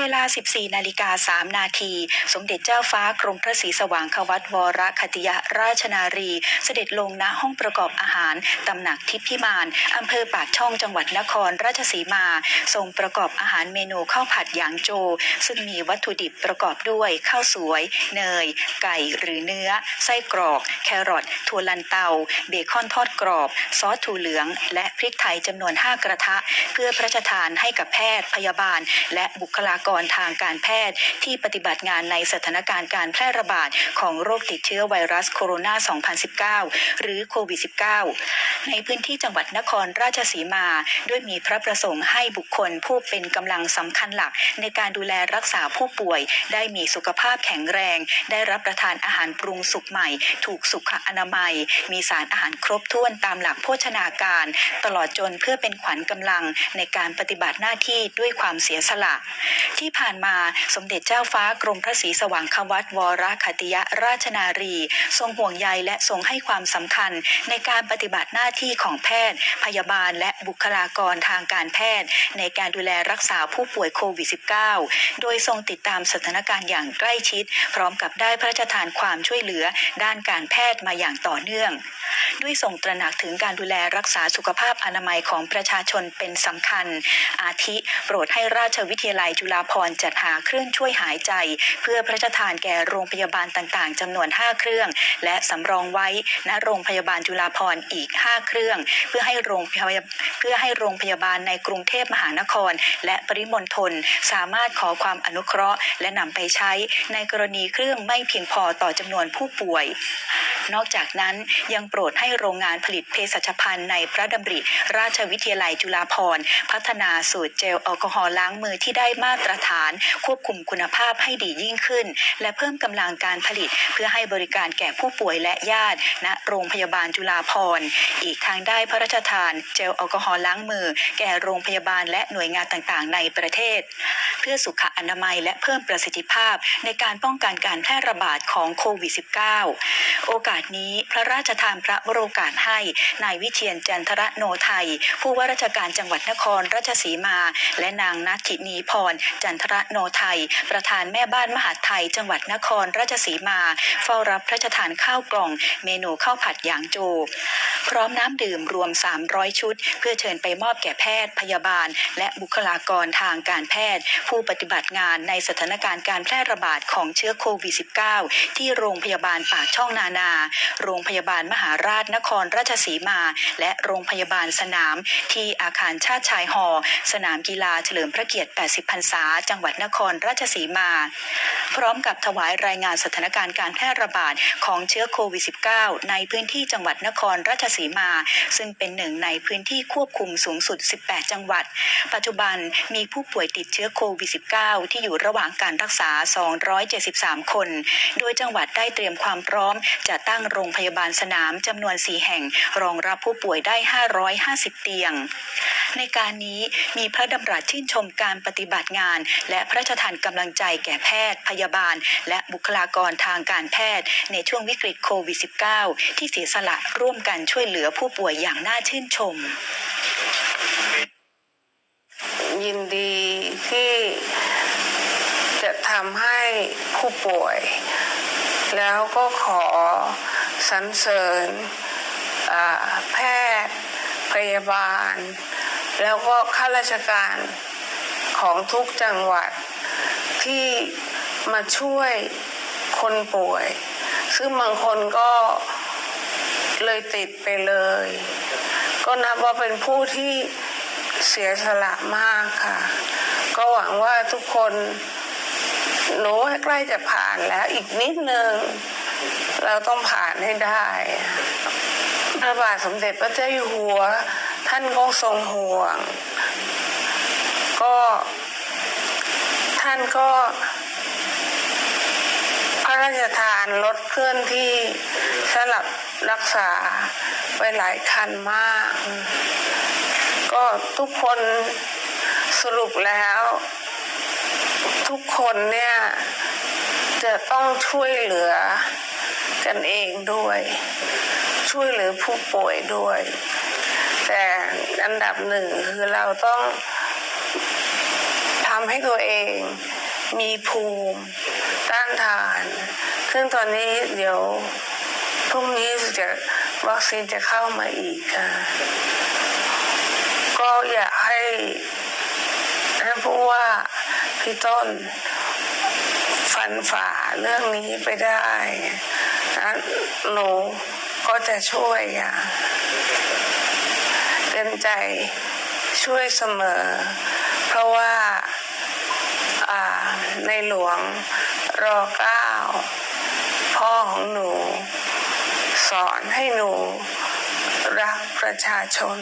เวลา 14 นาฬิกา 3 นาที สมเด็จเจ้าฟ้ากรมพระศรีสว่างควัตวรคติยราชนารี เสด็จลงณห้องประกอบอาหารตำหนักทิพย์พิมานอำเภอปากช่องจังหวัดนครราชสีมา ทรงประกอบอาหารเมนูข้าวผัดหยางโจ ซึ่งมีวัตถุดิบประกอบด้วยข้าวสวย เนย ไก่หรือเนื้อ ไส้กรอก แครอทถั่วลันเตา เบคอนทอดกรอบ ซอสถั่วเหลือง และพริกไทยจำนวน 5 กระทะ เพื่อพระราชทานให้กับแพทย์พยาบาล และบุคลากกรทางการแพทย์ที่ปฏิบัติงานในสถานการณ์การแพร่ระบาดของโรคติดเชื้อไวรัสโคโรนา 2019 หรือโควิด -19 ในพื้นที่จังหวัดนครราชสีมา ด้วยมีพระประสงค์ให้บุคคลผู้เป็นกำลังสำคัญหลัก ในการดูแลรักษาผู้ป่วย ได้มีสุขภาพแข็งแรง ได้รับประทานอาหารปรุงสุกใหม่ ถูกสุขอนามัย มีสารอาหารครบถ้วนตามหลักโภชนาการ ตลอดจนเพื่อเป็นขวัญกำลังในการปฏิบัติหน้าที่ด้วยความเสียสละที่ผ่านมาสมเด็จเจ้าฟ้ากรมพระศรีสว่างควัตวรคติยราชนารี ทรงห่วงใยและทรงให้ความสำคัญในการปฏิบัติหน้าที่ของแพทย์ พยาบาลและบุคลากรทางการแพทย์ ในการดูแลรักษาผู้ป่วยโควิด -19 โดยทรงติดตามสถานการณ์อย่างใกล้ชิด พร้อมกับได้พระราชทานความช่วยเหลือด้านการแพทย์มาอย่างต่อเนื่อง ด้วยทรงตระหนักถึงการดูแลรักษาสุขภาพอนามัยของประชาชนเป็นสำคัญ อาทิ โปรดให้ราชวิทยาลัยจุฬาภรจัดหาเครื่องช่วยหายใจ เพื่อพระราชทานแก่โรงพยาบาลต่างๆจำนวน 5 เครื่อง และสำรองไว้ณโรงพยาบาลจุฬาภรอีก 5 เครื่อง เพื่อให้โรงพยาบาลเพื่อให้โรงพยาบาลในกรุงเทพมหานคร และปริมณฑลสามารถขอความอนุเคราะห์ และนำไปใช้ในกรณีเครื่องไม่เพียงพอต่อจำนวนผู้ป่วย นอกจากนั้นยังโปรดให้โรงงานผลิตเภสัชภัณฑ์ในพระดำริ ราชวิทยาลัยจุฬาภรณ์ พัฒนาสูตรเจลแอลกอฮอล์ล้างมือที่ได้มาตรฐาน ควบคุมคุณภาพให้ดียิ่งขึ้น และเพิ่มกำลังการผลิต เพื่อให้บริการแก่ผู้ป่วยและญาติณโรงพยาบาลจุฬาภรณ์ อีกทางได้พระราชทานเจลแอลกอฮอล์ล้างมือ แก่โรงพยาบาลและหน่วยงานต่างๆ ในประเทศ เพื่อสุขอนามัยและเพิ่มประสิทธิภาพในการป้องกันการแพร่ระบาดของโควิด -19 โอกาสนี้พระราชทานพระวโรกาสให้นายวิเชียนจันทรโนไทย ผู้ว่าราชการจังหวัดนครราชสีมา และนางนัทธินีพร จันทรโนไทย ประธานแม่บ้านมหาไทย จังหวัดนครราชสีมา เฝ้ารับพระราชทานข้าวกล่อง เมนูข้าวผัดหยางโจ พร้อมน้ำดื่มรวม 300 ชุด เพื่อเชิญไปมอบแก่แพทย์พยาบาล และบุคลากรทางการแพทย์ ผู้ปฏิบัติงานในสถานการณ์การแพร่ระบาดของเชื้อโควิด -19 ที่โรงพยาบาลปากช่องนานา โรงพยาบาลมหาราชนครราชสีมา และโรงพยาบาลสนาม ที่อาคารชาติชายหอ สนามกีฬาเฉลิมพระเกียรติ 80 พรรษา จังหวัดนครราชสีมา พร้อมกับถวายรายงานสถานการณ์การแพร่ระบาดของเชื้อโควิด -19 ในพื้นที่จังหวัดนครราชสีมา ซึ่งเป็นหนึ่งในพื้นที่ควบคุมสูงสุด 18 จังหวัด ปัจจุบันมีผู้ป่วยติดเชื้อโควิด -19 ที่อยู่ระหว่างการรักษา 273 คน โดยจังหวัดได้เตรียมความพร้อม จะตั้งโรงพยาบาลสนามจำนวน 4 แห่ง รองรับผู้ป่วยได้ 550 เตียง ในการนี้มีพระดำรัสชื่นชมการปฏิบัติงาน และพระราชทานกำลังใจแก่แพทย์ พยาบาล และบุคลากรทางการแพทย์ ในช่วงวิกฤตโควิด -19 ที่เสียสละร่วมกันช่วยเหลือผู้ป่วยอย่างน่าชื่นชม ยินดีที่จะทำให้ผู้ป่วย แล้วก็ขอสรรเสริญแพทย์พยาบาล แล้วก็ข้าราชการของทุกจังหวัดที่มาช่วยคนป่วย ซึ่งบางคนก็ เลยติดไปเลย ก็นับว่าเป็นผู้ที่เสียสละมากค่ะ ก็หวังว่าทุกคนหนูใกล้จะผ่านแล้วอีกนิดนึง เราต้องผ่านให้ได้ พระบาทสมเด็จพระเจ้าอยู่หัว ท่านก็ทรงห่วง ก็ท่านก็ ระราชทานรถเคลื่อนที่สลับรักษาไปหลายคันมาก ก็ทุกคนสรุปแล้ว ทุกคนเนี่ยจะต้องช่วยเหลือกันเองด้วย ช่วยเหลือผู้ป่วยด้วย แต่อันดับหนึ่งคือเราต้องทำให้ตัวเอง มีภูมิต้านทาน ซึ่งตอนนี้เดี๋ยวพรุ่งนี้จะวัคซีนจะเข้ามาอีกค่ะ ก็อยากให้ท่านผู้ว่าพี่ต้นฟันฝ่าเรื่องนี้ไปได้นะหนูก็จะช่วยอะเต็มใจช่วยเสมอ เพราะว่า ในหลวง รอเก้าพ่อของหนู สอนให้หนูรักประชาชน